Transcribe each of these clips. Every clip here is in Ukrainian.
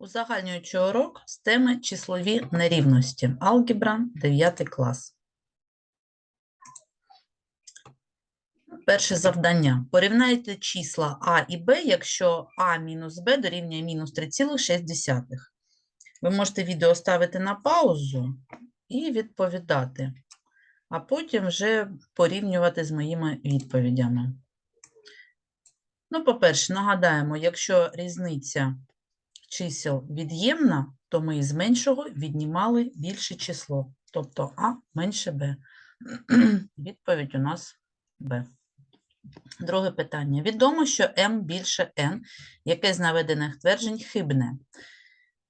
Узагальнюючий урок з теми числові нерівності. Алгебра 9 клас. Перше завдання. Порівняйте числа А і Б, якщо А мінус Б дорівнює мінус 3,6. Ви можете відео ставити на паузу і відповідати, а потім вже порівнювати з моїми відповідями. Ну, по-перше, нагадаємо, якщо різниця чисел від'ємна, то ми із меншого віднімали більше число, тобто А менше Б. Відповідь у нас Б. Друге питання. Відомо, що m більше n, яке з наведених тверджень хибне.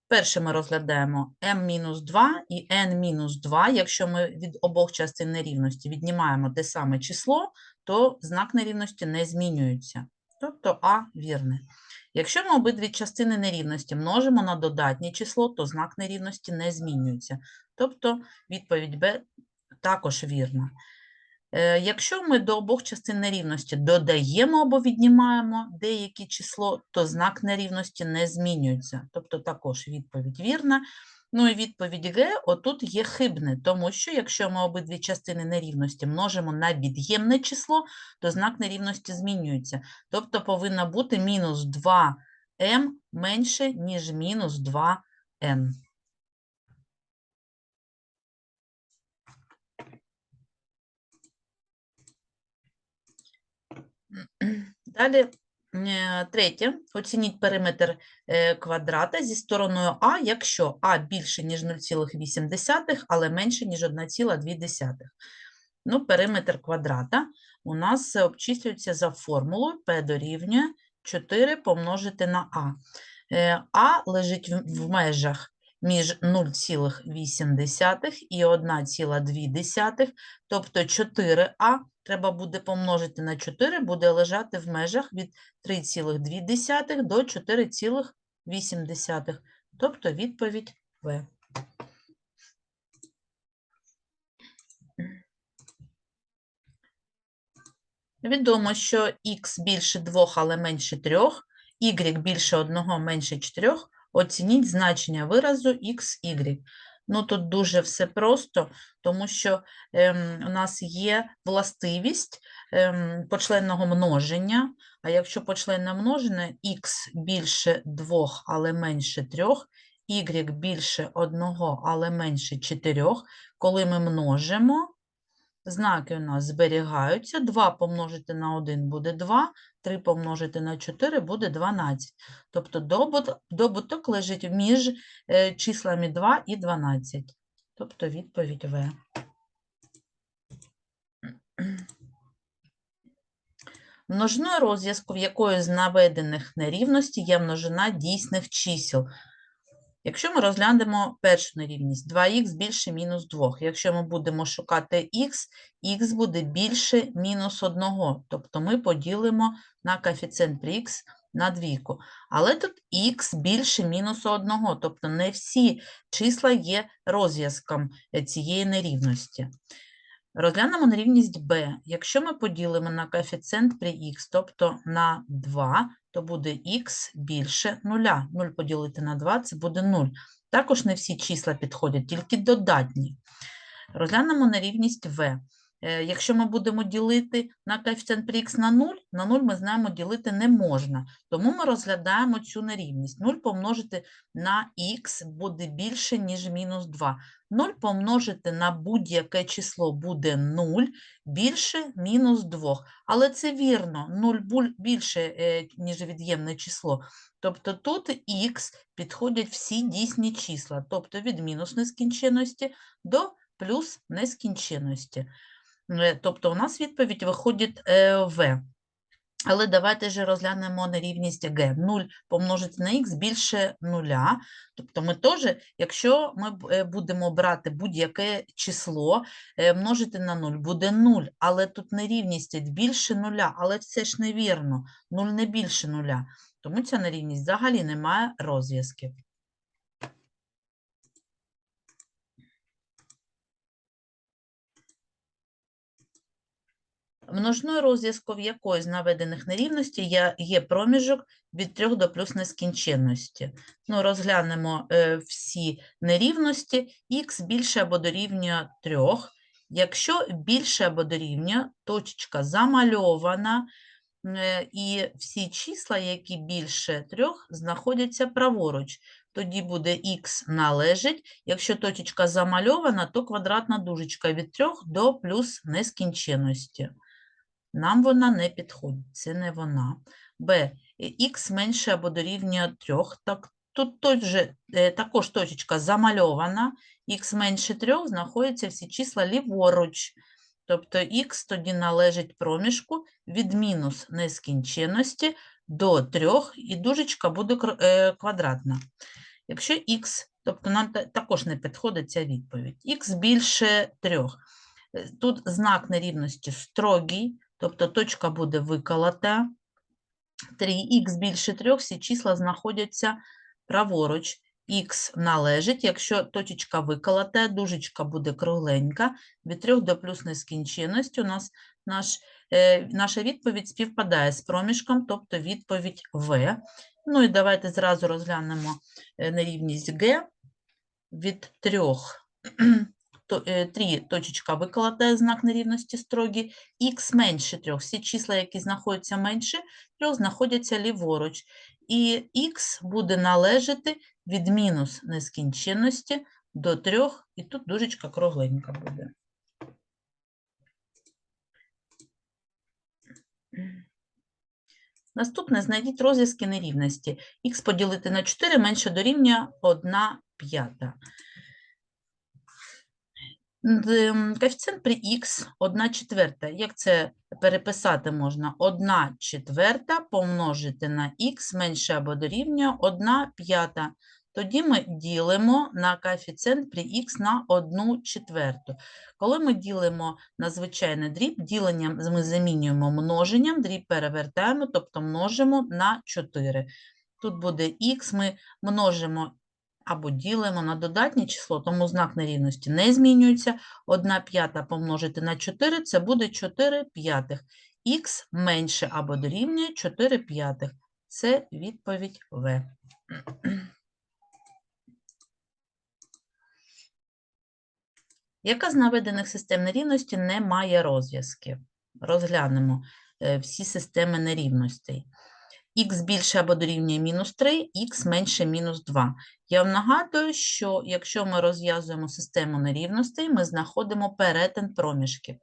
Перше ми розглядаємо m-2 і n-2. Якщо ми від обох частин нерівності віднімаємо те саме число, то знак нерівності не змінюється. Тобто А вірне. Якщо ми обидві частини нерівності множимо на додатнє число, то знак нерівності не змінюється. Тобто відповідь Б також вірна. Е, Якщо ми до обох частин нерівності додаємо або віднімаємо деяке число, то знак нерівності не змінюється. Тобто також відповідь вірна. Ну і відповідь Г отут є хибне, тому що якщо ми обидві частини нерівності множимо на від'ємне число, то знак нерівності змінюється. Тобто повинно бути мінус 2m менше, ніж мінус 2n. Далі, третє. Оцініть периметр е, квадрата зі стороною А, якщо А більше, ніж 0,8, але менше, ніж 1,2. Ну, периметр квадрата у нас е, обчислюється за формулою P дорівнює 4 помножити на А. Е, А лежить в межах між 0,8 і 1,2, тобто 4А треба буде помножити на 4, буде лежати в межах від 3,2 до 4,8, тобто відповідь В. Відомо, що х більше 2, але менше 3, y більше 1, менше 4. Оцініть значення виразу xy. Ну, тут дуже все просто, тому що ем, у нас є властивість ем, почленного множення, а якщо почленне множення х більше 2, але менше 3, y більше 1, але менше 4, коли ми множимо, знаки у нас зберігаються. 2 помножити на 1 буде 2, 3 помножити на 4 буде 12. Тобто добуток лежить між е, числами 2 і 12. Тобто відповідь В. Множиною розв'язку, в якої з наведених нерівності є множина дійсних чисел. Якщо ми розглянемо першу нерівність 2х більше мінус 2. Якщо ми будемо шукати х, х буде більше мінус 1. Тобто ми поділимо на коефіцієнт при х на двійку. Але тут х більше мінус 1, тобто не всі числа є розв'язком е, цієї нерівності. Розглянемо нерівність b. Якщо ми поділимо на коефіцієнт при х, тобто на 2, то буде х більше 0. 0 поділити на 2 – це буде 0. Також не всі числа підходять, тільки додатні. Розглянемо нерівність v. Е, Якщо ми будемо ділити на коефіцієнт при х на 0, на 0 ми знаємо ділити не можна. Тому ми розглядаємо цю нерівність. 0 помножити на х буде більше, ніж мінус 2. 0 помножити на будь-яке число буде 0 більше мінус 2. Але це вірно, 0 більше, е, ніж від'ємне число. Тобто тут х підходять всі дійсні числа, тобто від мінус нескінченності до плюс нескінченності. Е, Тобто у нас відповідь виходить е, В. Але давайте же розглянемо нерівність Г. 0 помножити на х більше 0. Тобто ми теж, якщо ми е, будемо брати будь-яке число, множити на 0, буде 0, але тут нерівність більше 0, але це ж невірно, 0 не більше 0. Тому ця нерівність взагалі не має розв'язків. Множною розв'язком якої з наведених нерівностей є, проміжок від 3 до плюс нескінченності. Ну, розглянемо е, всі нерівності. х більше або дорівнює 3. Якщо більше або дорівнює, точечка замальована, е, і всі числа, які більше 3, знаходяться праворуч. Тоді буде х належить. Якщо точечка замальована, то квадратна дужечка від 3 до плюс нескінченності. Нам вона не підходить, це не вона. Б. Х менше або дорівнює 3. Так, тут той же, е, також точечка замальована. Х менше 3 знаходяться всі числа ліворуч. Тобто х тоді належить проміжку від мінус нескінченності до 3, і дужечка буде е, квадратна. Якщо х, тобто нам також не підходить ця відповідь. х більше 3. Тут знак нерівності строгий, тобто точка буде виколота. 3х більше 3, всі числа знаходяться праворуч. Х належить, якщо точечка виколота, дужечка буде кругленька, від 3 до плюс нескінченності у нас наш, е, наша відповідь співпадає з проміжком, тобто відповідь В. Ну і давайте зразу розглянемо е, нерівність Г від 3. То, е, 3 точечка виколотає знак нерівності строгий, х менше 3. Всі числа, які знаходяться менше 3, знаходяться ліворуч. І х буде належати від мінус нескінченності до 3, і тут дужечка кругленька буде. Наступне знайдіть розв'язки нерівності. Х поділити на 4 менше дорівнює 1 п'ята. Коефіцієнт при х 1 четверта. Як це переписати можна? 1 четверта помножити на х менше або дорівнює 1 п'ята. Тоді ми ділимо на коефіцієнт при х на 1 четверту. Коли ми ділимо на звичайний дріб, діленням ми замінюємо множенням, дріб перевертаємо, тобто множимо на 4. Тут буде х, ми множимо або ділимо на додатнє число, тому знак нерівності не змінюється. 1 п'ята помножити на 4 – це буде 4 п'ятих. Х менше або дорівнює 4 п'ятих. Це відповідь В. Яка з наведених систем нерівності не має розв'язків? Розглянемо е, всі системи нерівностей. Х більше або дорівнює мінус 3, х менше мінус 2. Я вам нагадую, що якщо ми розв'язуємо систему нерівностей, ми знаходимо перетин проміжків.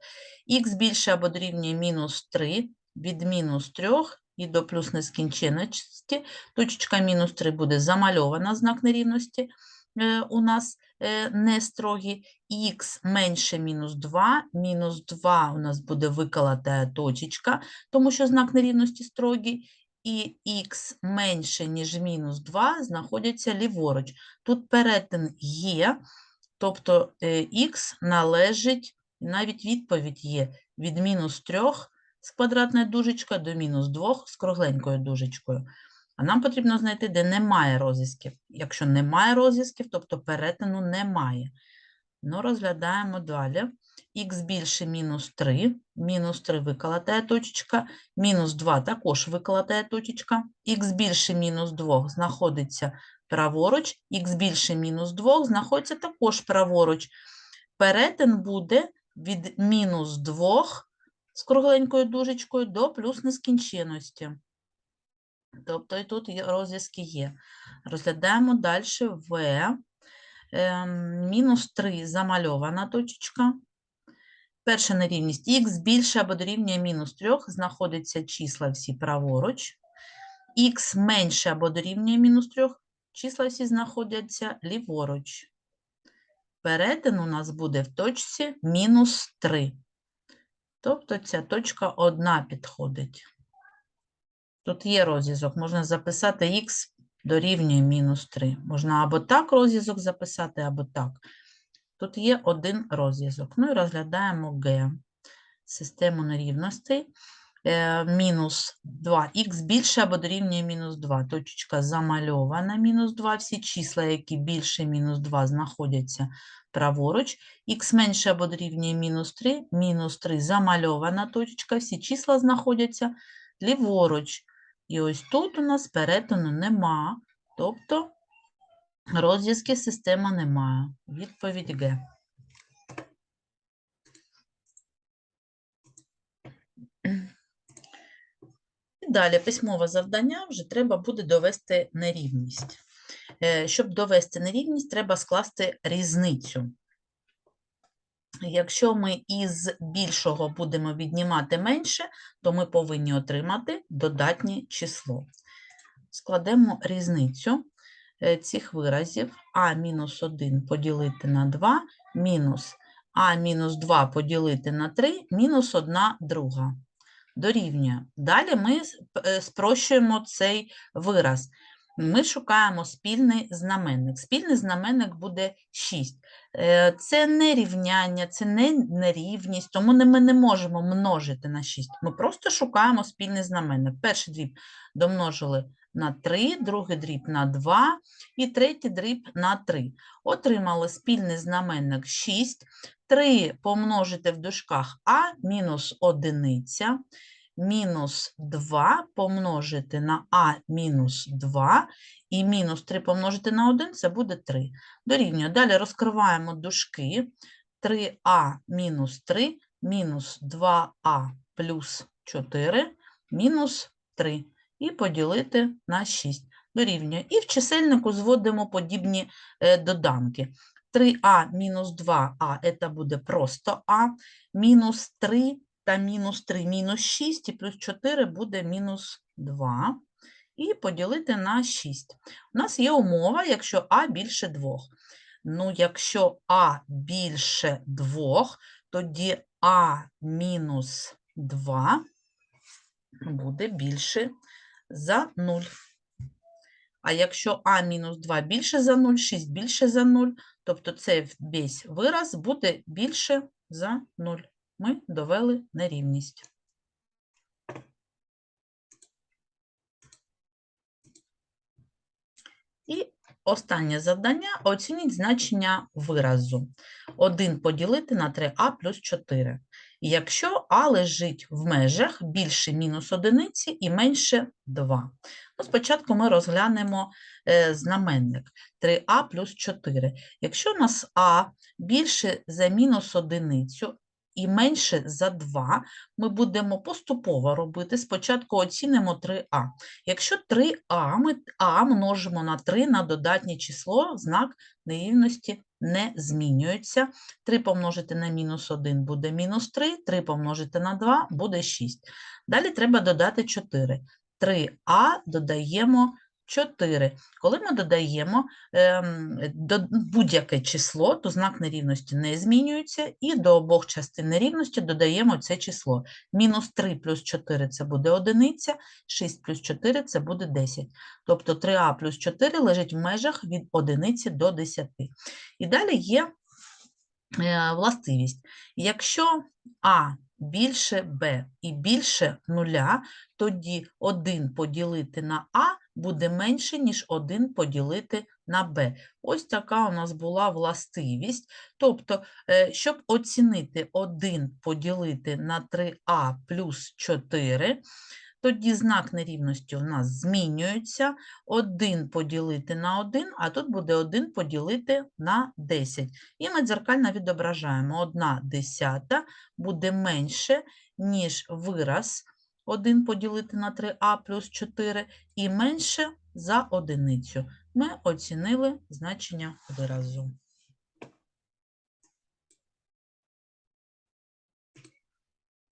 х більше або дорівнює мінус 3 від мінус 3 і до плюс нескінченності. Точечка мінус 3 буде замальована знак нерівності е, у нас е, не строгий. х менше мінус 2, мінус 2 у нас буде виколота точечка, тому що знак нерівності строгий, і х менше, ніж мінус 2, знаходяться ліворуч. Тут перетин є, тобто х належить, навіть відповідь є від мінус 3 з квадратною дужечкою до мінус 2 з кругленькою дужечкою. А нам потрібно знайти, де немає розв'язків. Якщо немає розв'язків, тобто перетину немає. Ну, розглядаємо далі. Х більше мінус 3, мінус 3 виколотає точечка, мінус 2 також виколотає точечка, х більше мінус 2 знаходиться праворуч, х більше мінус 2 знаходиться також праворуч. Перетин буде від мінус 2 з кругленькою дужечкою до плюс нескінченності. Тобто і тут розв'язки є. Розглядаємо далі В. Ем, мінус 3 замальована точечка. Перша нерівність х більше або дорівнює мінус 3, знаходяться числа всі праворуч. х менше або дорівнює мінус 3, числа всі знаходяться ліворуч. Перетин у нас буде в точці мінус 3. Тобто ця точка одна підходить. Тут є розв'язок, можна записати х дорівнює мінус 3. Можна або так розв'язок записати, або так. Тут є один розв'язок. Ну і розглядаємо Г. Систему нерівностей. е, мінус 2, х більше або дорівнює мінус 2. Точечка замальована мінус 2. Всі числа, які більше мінус 2, знаходяться праворуч. х менше або дорівнює мінус 3, мінус 3 замальована точечка. Всі числа знаходяться ліворуч. І ось тут у нас перетину нема. Тобто розв'язки система немає. Відповідь Г. І далі письмове завдання вже треба буде довести нерівність. Е, Щоб довести нерівність, треба скласти різницю. Якщо ми із більшого будемо віднімати менше, то ми повинні отримати додатнє число. Складемо різницю цих виразів а мінус 1 поділити на 2, мінус а мінус 2 поділити на 3, мінус 1 друга. Дорівнює. Далі ми е, спрощуємо цей вираз. Ми шукаємо спільний знаменник. Спільний знаменник буде 6. Е, Це не рівняння, це не нерівність, тому ми не можемо множити на 6. Ми просто шукаємо спільний знаменник. Перший дріб домножили на 3, другий дріб на 2 і третій дріб на 3. Отримали спільний знаменник 6. 3 помножити в дужках а мінус одиниця, мінус 2 помножити на а мінус 2, і мінус 3 помножити на 1 – це буде 3. Дорівнює. Далі розкриваємо дужки. 3а мінус 3, мінус 2а плюс 4, мінус 3. І поділити на 6. Дорівнює. І в чисельнику зводимо подібні е, доданки. 3а мінус 2а – це буде просто а, мінус 3 та мінус 3 мінус 6, і плюс 4 буде мінус 2. І поділити на 6. У нас є умова, якщо а більше 2. Ну, якщо а більше 2, тоді а мінус 2 буде більше за 0. А якщо а мінус 2 більше за 0, 6 більше за 0, тобто цей весь вираз буде більше за 0. Ми довели нерівність. І останнє завдання – оцініть значення виразу. 1 поділити на 3а плюс 4. Якщо а лежить в межах більше мінус одиниці і менше 2. Ну, спочатку ми розглянемо е, знаменник 3а плюс 4. Якщо у нас а більше за мінус одиницю і менше за 2, ми будемо поступово робити. Спочатку оцінимо 3а. Якщо 3а, ми а множимо на 3 на додатнє число, знак нерівності не змінюється. 3 помножити на мінус 1 буде мінус 3, 3 помножити на 2 буде 6. Далі треба додати 4. 3а додаємо 4. Коли ми додаємо ем, будь-яке число, то знак нерівності не змінюється, і до обох частин нерівності додаємо це число. Мінус 3 плюс 4 – це буде одиниця, 6 плюс 4 – це буде 10. Тобто 3а плюс 4 лежить в межах від одиниці до 10. І далі є е, властивість. Якщо а більше b і більше нуля, тоді 1 поділити на а буде менше, ніж 1 поділити на b. Ось така у нас була властивість. Тобто, е, щоб оцінити 1 поділити на 3а плюс 4, тоді знак нерівності у нас змінюється. 1 поділити на 1, а тут буде 1 поділити на 10. І ми дзеркально відображаємо. 1 десята буде менше, ніж вираз 1 поділити на 3а плюс 4 і менше за одиницю. Ми оцінили значення виразу.